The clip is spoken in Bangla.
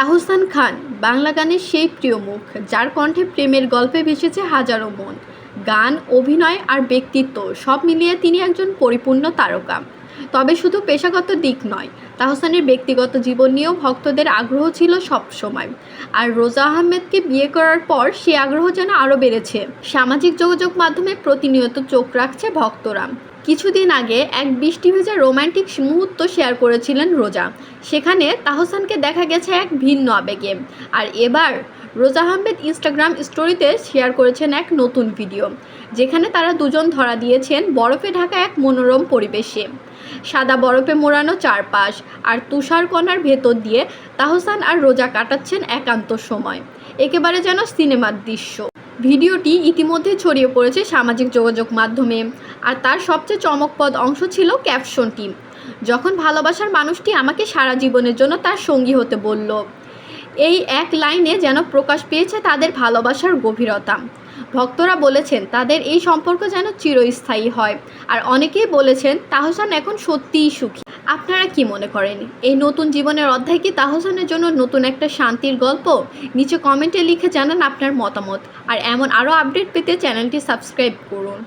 তাহসান খান, বাংলা গানের সেই প্রিয় মুখ, যার কণ্ঠে প্রেমের গল্পে ভেসেছে হাজারো মন। গান, অভিনয় আর ব্যক্তিত্ব সব মিলিয়ে তিনি একজন পরিপূর্ণ তারকা। তবে শুধু পেশাগত দিক নয়, তাহসানের ব্যক্তিগত জীবন নিয়েও ভক্তদের আগ্রহ ছিল সব সময় আর রোজা আহমেদকে বিয়ে করার পর সে আগ্রহ যেন আরও বেড়েছে। সামাজিক যোগাযোগ মাধ্যমে প্রতিনিয়ত চোখ রাখছে ভক্তরা। কিছুদিন আগে এক বৃষ্টি ভেজা রোমান্টিক মুহূর্ত শেয়ার করেছিলেন রোজা। সেখানে তাহসানকে দেখা গেছে এক ভিন্ন আবেগে। আর এবার রোজা আহমেদ ইনস্টাগ্রাম স্টোরিতে শেয়ার করেছেন এক নতুন ভিডিও, যেখানে তারা দুজন ধরা দিয়েছেন বরফে ঢাকা এক মনোরম পরিবেশে। সাদা বরফে মোড়ানো চারপাশ আর তুষারকণার ভেতর দিয়ে তাহসান আর রোজা কাটাচ্ছেন একান্ত সময়। একেবারে যেন সিনেমার দৃশ্য। ভিডিওটি ইতিমধ্যে ছড়িয়ে পড়েছে সামাজিক যোগাযোগ মাধ্যমে। আর তার সবচেয়ে চমকপ্রদ অংশ ছিল ক্যাপশনটি। যখন ভালোবাসার মানুষটি আমাকে সারা জীবনের জন্য তার সঙ্গী হতে বলল, এই এক লাইনে যেন প্রকাশ পেয়েছে তাদের ভালোবাসার গভীরতা। ভক্তরা বলেছেন, তাদের এই সম্পর্ক যেন চিরস্থায়ী হয়। আর অনেকেই বলেছেন, তাহসান এখন সত্যিই সুখী। আপনারা কি মনে করেন? এই নতুন জীবনের অধ্যায় কি তাহসানের জন্য নতুন একটা শান্তির গল্প? নিচে কমেন্টে লিখে জানান আপনার মতামত। আর এমন আরও আপডেট পেতে চ্যানেলটি সাবস্ক্রাইব করুন।